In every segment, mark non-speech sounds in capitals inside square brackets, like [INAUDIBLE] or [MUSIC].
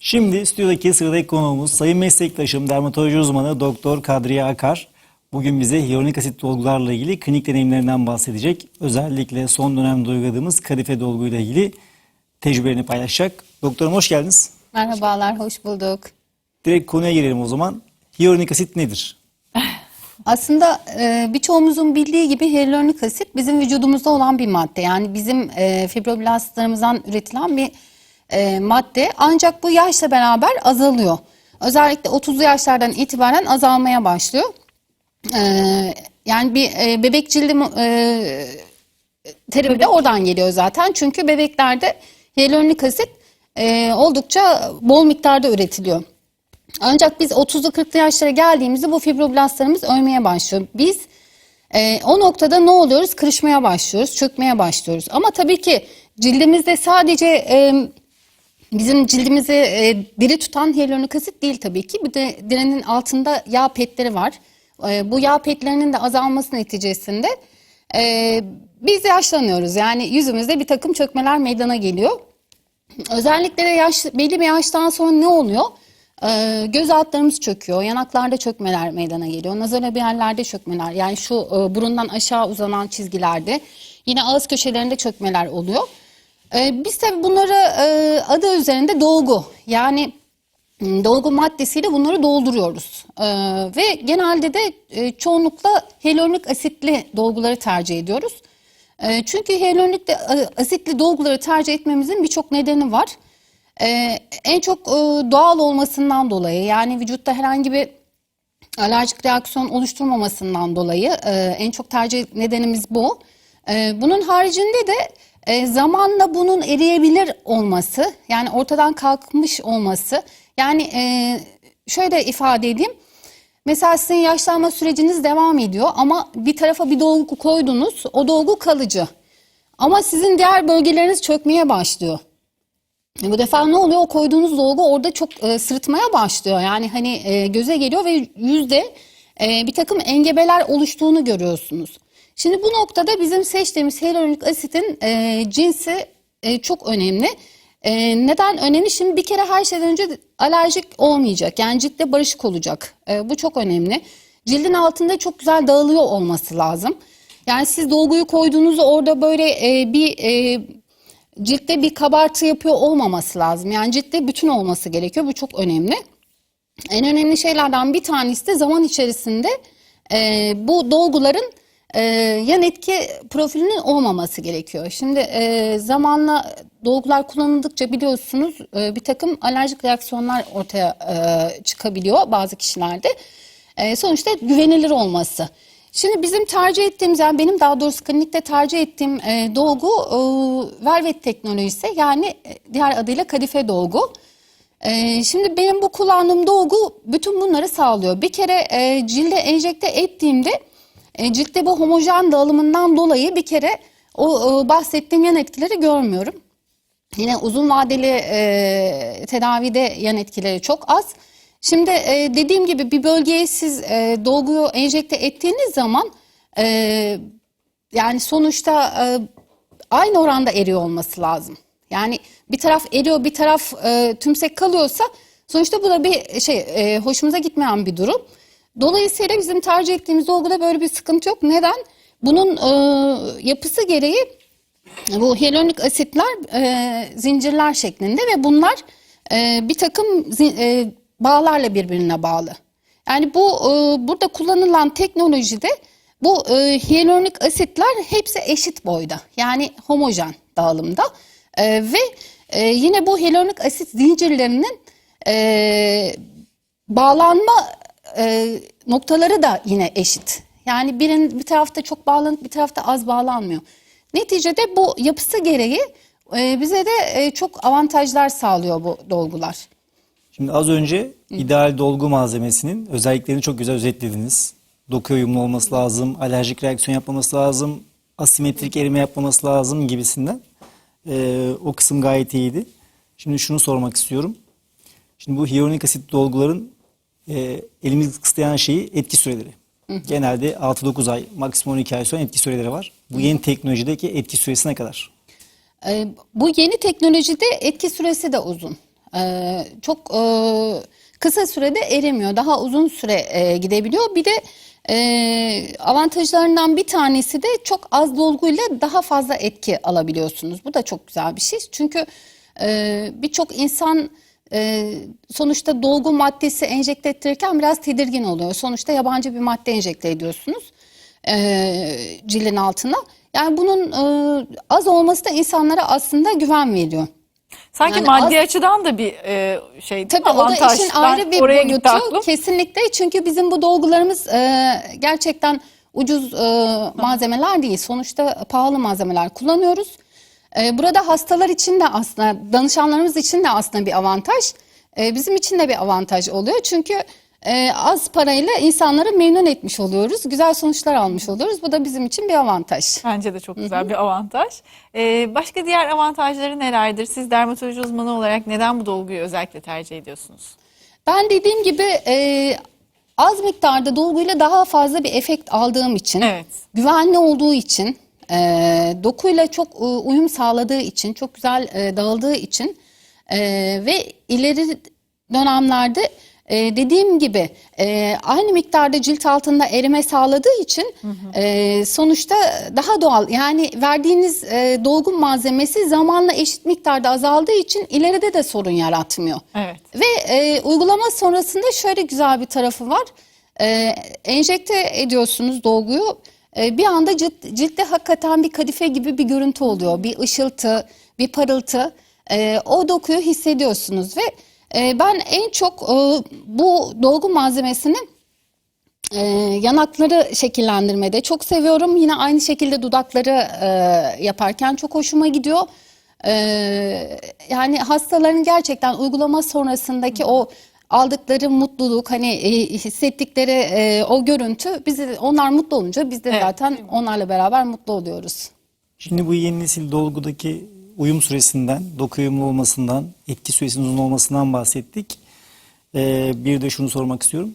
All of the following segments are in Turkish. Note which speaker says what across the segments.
Speaker 1: Şimdi stüdyodaki sıradaki konuğumuz sayın meslektaşım dermatoloji uzmanı Doktor Kadriye Akar. Bugün bize hyaluronik asit dolgularla ilgili klinik deneyimlerinden bahsedecek. Özellikle son dönemde uyguladığımız kadife dolguyla ilgili tecrübelerini paylaşacak. Doktorum hoş geldiniz.
Speaker 2: Merhabalar, hoş bulduk.
Speaker 1: Direkt konuya girelim o zaman. Hyaluronik asit nedir? [LAUGHS]
Speaker 2: Aslında e, birçoğumuzun bildiği gibi hyaluronik asit bizim vücudumuzda olan bir madde. Yani bizim e, fibroblastlarımızdan üretilen bir e, madde. Ancak bu yaşla beraber azalıyor. Özellikle 30'lu yaşlardan itibaren azalmaya başlıyor. E, yani bir e, bebek cildi e, terimi de oradan geliyor zaten. Çünkü bebeklerde hyaluronik asit e, oldukça bol miktarda üretiliyor. Ancak biz 30'lu 40'lı yaşlara geldiğimizde bu fibroblastlarımız ölmeye başlıyor. Biz e, o noktada ne oluyoruz? Kırışmaya başlıyoruz, çökmeye başlıyoruz. Ama tabii ki cildimizde sadece e, bizim cildimizi e, diri tutan hyaluronik asit değil tabii ki. Bir de derinin altında yağ petleri var. E, bu yağ petlerinin de azalması neticesinde e, biz yaşlanıyoruz. Yani yüzümüzde bir takım çökmeler meydana geliyor. Özellikle de yaş, belli bir yaştan sonra ne oluyor? Ee, göz altlarımız çöküyor, yanaklarda çökmeler meydana geliyor, nazolabiyallerde çökmeler yani şu e, burundan aşağı uzanan çizgilerde yine ağız köşelerinde çökmeler oluyor. Ee, biz tabii bunları e, adı üzerinde dolgu yani m, dolgu maddesiyle bunları dolduruyoruz. Ee, ve genelde de e, çoğunlukla hyaluronik asitli dolguları tercih ediyoruz. E, çünkü hyaluronik de, e, asitli dolguları tercih etmemizin birçok nedeni var. Ee, en çok e, doğal olmasından dolayı yani vücutta herhangi bir alerjik reaksiyon oluşturmamasından dolayı e, en çok tercih nedenimiz bu. E, bunun haricinde de e, zamanla bunun eriyebilir olması yani ortadan kalkmış olması yani e, şöyle ifade edeyim. Mesela sizin yaşlanma süreciniz devam ediyor ama bir tarafa bir dolgu koydunuz o dolgu kalıcı. Ama sizin diğer bölgeleriniz çökmeye başlıyor. E, Bu defa ne oluyor? O koyduğunuz dolgu orada çok e, sırıtmaya başlıyor. Yani hani e, göze geliyor ve yüzde e, bir takım engebeler oluştuğunu görüyorsunuz. Şimdi bu noktada bizim seçtiğimiz hyaluronik asitin e, cinsi e, çok önemli. E, neden önemli? Şimdi bir kere her şeyden önce alerjik olmayacak. Yani ciltte barışık olacak. E, bu çok önemli. Cildin altında çok güzel dağılıyor olması lazım. Yani siz dolguyu koyduğunuzda orada böyle e, bir e, ciltte bir kabartı yapıyor olmaması lazım. Yani ciltte bütün olması gerekiyor. Bu çok önemli. En önemli şeylerden bir tanesi de zaman içerisinde e, bu dolguların e, yan etki profilinin olmaması gerekiyor. Şimdi e, zamanla dolgular kullanıldıkça biliyorsunuz e, bir takım alerjik reaksiyonlar ortaya e, çıkabiliyor bazı kişilerde. E, sonuçta güvenilir olması. Şimdi bizim tercih ettiğimiz yani benim daha doğrusu klinikte tercih ettiğim e, dolgu e, Velvet teknolojisi yani e, diğer adıyla kadife dolgu. E, şimdi benim bu kullandığım dolgu bütün bunları sağlıyor. Bir kere e, cilde enjekte ettiğimde e, ciltte bu homojen dağılımından dolayı bir kere o e, bahsettiğim yan etkileri görmüyorum. Yine uzun vadeli e, tedavide yan etkileri çok az. Şimdi e, dediğim gibi bir bölgeye siz e, dolguyu enjekte ettiğiniz zaman e, yani sonuçta e, aynı oranda eriyor olması lazım. Yani bir taraf eriyor bir taraf e, tümsek kalıyorsa sonuçta bu da bir şey e, hoşumuza gitmeyen bir durum. Dolayısıyla bizim tercih ettiğimiz dolguda böyle bir sıkıntı yok. Neden? Bunun e, yapısı gereği bu hyaluronik asitler e, zincirler şeklinde ve bunlar e, bir takım e, bağlarla birbirine bağlı. Yani bu e, burada kullanılan teknolojide bu e, hyaluronik asitler hepsi eşit boyda. Yani homojen dağılımda E, ve e, yine bu hyaluronik asit zincirlerinin e, bağlanma e, noktaları da yine eşit. Yani birin bir tarafta çok bağlanıp bir tarafta az bağlanmıyor. Neticede bu yapısı gereği e, bize de e, çok avantajlar sağlıyor bu dolgular.
Speaker 1: Şimdi az önce ideal dolgu malzemesinin özelliklerini çok güzel özetlediniz. Dokuya uyumlu olması lazım, alerjik reaksiyon yapmaması lazım, asimetrik erime yapmaması lazım gibisinden. Ee, o kısım gayet iyiydi. Şimdi şunu sormak istiyorum. Şimdi bu hyaluronik asit dolguların e, elimizi kısıtlayan şeyi etki süreleri. Genelde 6-9 ay, maksimum 12 ay sonra etki süreleri var. Bu yeni teknolojideki etki süresi ne kadar?
Speaker 2: Ee, bu yeni teknolojide etki süresi de uzun. E, çok e, kısa sürede erimiyor. Daha uzun süre e, gidebiliyor. Bir de e, avantajlarından bir tanesi de çok az dolguyla daha fazla etki alabiliyorsunuz. Bu da çok güzel bir şey. Çünkü e, birçok insan e, sonuçta dolgu maddesi enjekte ettirirken biraz tedirgin oluyor. Sonuçta yabancı bir madde enjekte ediyorsunuz e, cildin altına. Yani bunun e, az olması da insanlara aslında güven veriyor.
Speaker 3: Sanki
Speaker 2: Yani
Speaker 3: maddi
Speaker 2: az-
Speaker 3: açıdan da bir e, şey?
Speaker 2: Tabii
Speaker 3: avantaj.
Speaker 2: o da işin
Speaker 3: Ben
Speaker 2: ayrı bir boyutu kesinlikle çünkü bizim bu dolgularımız e, gerçekten ucuz e, malzemeler değil. Sonuçta pahalı malzemeler kullanıyoruz. E, burada hastalar için de aslında danışanlarımız için de aslında bir avantaj. E, bizim için de bir avantaj oluyor çünkü e, az parayla insanları memnun etmiş oluyoruz. Güzel sonuçlar almış oluyoruz. Bu da bizim için bir avantaj.
Speaker 3: Bence de çok güzel bir avantaj. Ee, başka diğer avantajları nelerdir? Siz dermatoloji uzmanı olarak neden bu dolguyu özellikle tercih ediyorsunuz?
Speaker 2: Ben dediğim gibi e, az miktarda dolguyla daha fazla bir efekt aldığım için,
Speaker 3: Evet.
Speaker 2: güvenli olduğu için, e, dokuyla çok e, uyum sağladığı için, çok güzel e, dağıldığı için e, ve ileri dönemlerde e, dediğim gibi e, aynı miktarda cilt altında erime sağladığı için e, sonuçta daha doğal. Yani verdiğiniz e, dolgu malzemesi zamanla eşit miktarda azaldığı için ileride de sorun yaratmıyor.
Speaker 3: Evet.
Speaker 2: Ve e, uygulama sonrasında şöyle güzel bir tarafı var. E, enjekte ediyorsunuz dolguyu. E, bir anda cilt, ciltte hakikaten bir kadife gibi bir görüntü oluyor. Bir ışıltı, bir parıltı. E, o dokuyu hissediyorsunuz ve e, ben en çok e, bu dolgu malzemesini e, yanakları şekillendirmede çok seviyorum. Yine aynı şekilde dudakları yaparken çok hoşuma gidiyor. E, yani hastaların gerçekten uygulama sonrasındaki o aldıkları mutluluk, hani e, hissettikleri e, o görüntü, bizi onlar mutlu olunca biz de
Speaker 3: Evet,
Speaker 2: zaten onlarla beraber mutlu oluyoruz.
Speaker 1: Şimdi bu yeni nesil dolgudaki uyum süresinden, doku uyumlu olmasından, etki süresinin uzun olmasından bahsettik. Ee, bir de şunu sormak istiyorum.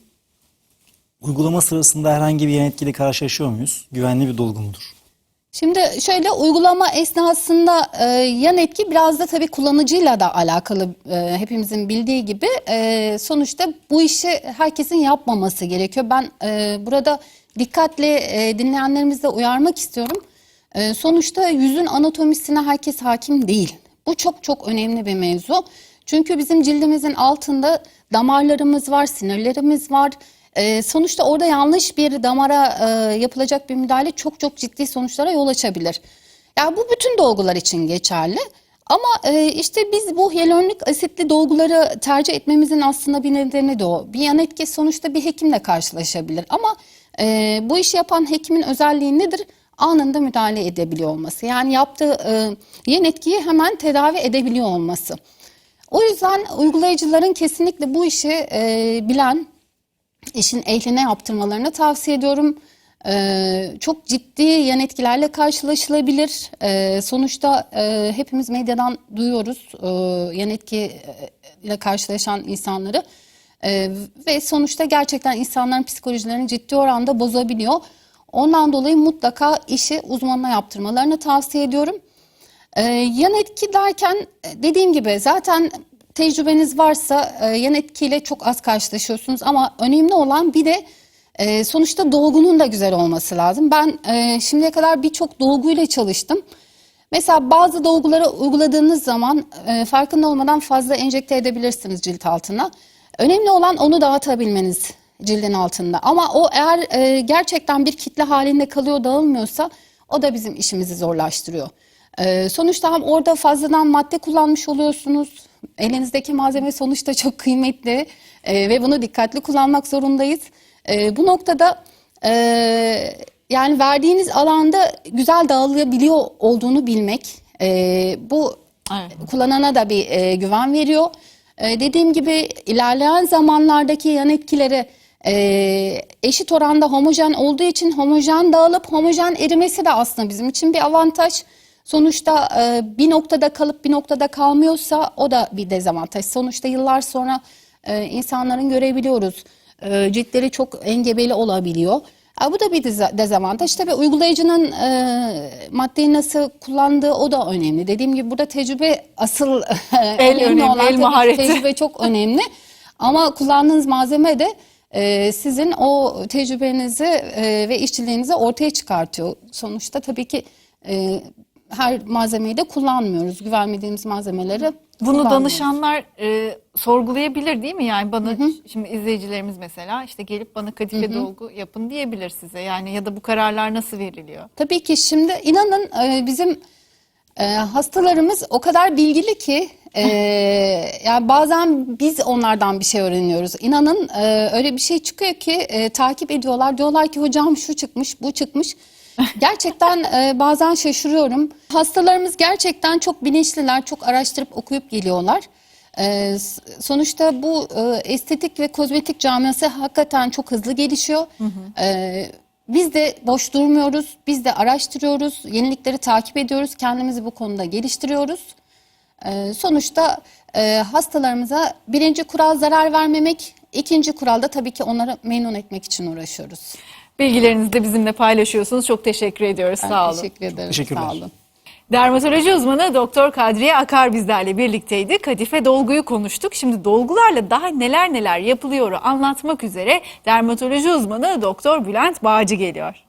Speaker 1: Uygulama sırasında herhangi bir yan etkiyle karşılaşıyor muyuz? Güvenli bir dolgu mudur?
Speaker 2: Şimdi şöyle uygulama esnasında e, yan etki biraz da tabii kullanıcıyla da alakalı e, hepimizin bildiği gibi E, sonuçta bu işi herkesin yapmaması gerekiyor. Ben e, burada dikkatle e, dinleyenlerimizi uyarmak istiyorum. E, sonuçta yüzün anatomisine herkes hakim değil. Bu çok çok önemli bir mevzu. Çünkü bizim cildimizin altında damarlarımız var, sinirlerimiz var. Ee, sonuçta orada yanlış bir damara e, yapılacak bir müdahale çok çok ciddi sonuçlara yol açabilir. Ya bu bütün dolgular için geçerli. Ama e, işte biz bu hyaluronik asitli dolguları tercih etmemizin aslında bir nedeni de o. Bir yan etki sonuçta bir hekimle karşılaşabilir. Ama e, bu işi yapan hekimin özelliği nedir? Anında müdahale edebiliyor olması. Yani yaptığı e, yan etkiyi hemen tedavi edebiliyor olması. O yüzden uygulayıcıların kesinlikle bu işi e, bilen, işin ehline yaptırmalarını tavsiye ediyorum. Ee, çok ciddi yan etkilerle karşılaşılabilir. Ee, sonuçta e, hepimiz medyadan duyuyoruz e, yan etkiyle karşılaşan insanları. Ee, ve sonuçta gerçekten insanların psikolojilerini ciddi oranda bozabiliyor. Ondan dolayı mutlaka işi uzmanına yaptırmalarını tavsiye ediyorum. Ee, yan etki derken e, dediğim gibi zaten tecrübeniz varsa e, yan etkiyle çok az karşılaşıyorsunuz ama önemli olan bir de e, sonuçta dolgunun da güzel olması lazım. Ben e, şimdiye kadar birçok dolguyla çalıştım. Mesela bazı dolguları uyguladığınız zaman farkında olmadan fazla enjekte edebilirsiniz cilt altına. Önemli olan onu dağıtabilmeniz cildin altında. Ama o eğer gerçekten bir kitle halinde kalıyor dağılmıyorsa o da bizim işimizi zorlaştırıyor. E, sonuçta hem orada fazladan madde kullanmış oluyorsunuz. Elinizdeki malzeme sonuçta [LAUGHS] çok kıymetli e, ve bunu dikkatli kullanmak zorundayız. E, bu noktada e, yani verdiğiniz alanda güzel dağılabiliyor olduğunu bilmek e, bu
Speaker 3: Evet.
Speaker 2: kullanana da bir e, güven veriyor. E, dediğim gibi ilerleyen zamanlardaki yan etkileri e, eşit oranda homojen olduğu için homojen dağılıp homojen erimesi de aslında bizim için bir avantaj. Sonuçta e, bir noktada kalıp bir noktada kalmıyorsa o da bir dezavantaj. Sonuçta yıllar sonra e, insanların görebiliyoruz. E, ciltleri çok engebeli olabiliyor. Ha, bu da bir deza- dezavantaj. Tabii uygulayıcının e, maddeyi nasıl kullandığı o da önemli. Dediğim gibi burada tecrübe asıl [LAUGHS] önemli
Speaker 3: önemli,
Speaker 2: olan
Speaker 3: el mahareti.
Speaker 2: tecrübe çok önemli. Ama kullandığınız malzeme de e, sizin o tecrübenizi e, ve işçiliğinizi ortaya çıkartıyor. Sonuçta tabii ki e, her malzemeyi de kullanmıyoruz. Güvenmediğimiz malzemeleri
Speaker 3: Bunu danışanlar e, sorgulayabilir değil mi? Yani bana şimdi izleyicilerimiz mesela işte gelip bana kadife dolgu yapın diyebilir size. Yani ya da bu kararlar nasıl veriliyor?
Speaker 2: Tabii ki şimdi inanın e, bizim e, hastalarımız o kadar bilgili ki e, [LAUGHS] yani bazen biz onlardan bir şey öğreniyoruz. İnanın e, öyle bir şey çıkıyor ki e, takip ediyorlar. Diyorlar ki hocam şu çıkmış, bu çıkmış. Gerçekten e, bazen şaşırıyorum. Hastalarımız gerçekten çok bilinçliler, çok araştırıp okuyup geliyorlar. E, sonuçta bu e, estetik ve kozmetik camiası hakikaten çok hızlı gelişiyor. E, biz de boş durmuyoruz, biz de araştırıyoruz, yenilikleri takip ediyoruz, kendimizi bu konuda geliştiriyoruz. E, sonuçta e, hastalarımıza birinci kural zarar vermemek, ikinci kural da tabii ki onları memnun etmek için uğraşıyoruz.
Speaker 3: Bilgilerinizi de bizimle paylaşıyorsunuz. Çok teşekkür ediyoruz.
Speaker 2: Ben
Speaker 3: Sağ olun.
Speaker 2: Teşekkür ederim.
Speaker 1: Teşekkürler.
Speaker 2: Sağ olun.
Speaker 3: Dermatoloji uzmanı Doktor Kadriye Akar bizlerle birlikteydi. Kadife dolguyu konuştuk. Şimdi dolgularla daha neler neler yapılıyor anlatmak üzere dermatoloji uzmanı Doktor Bülent Bağcı geliyor.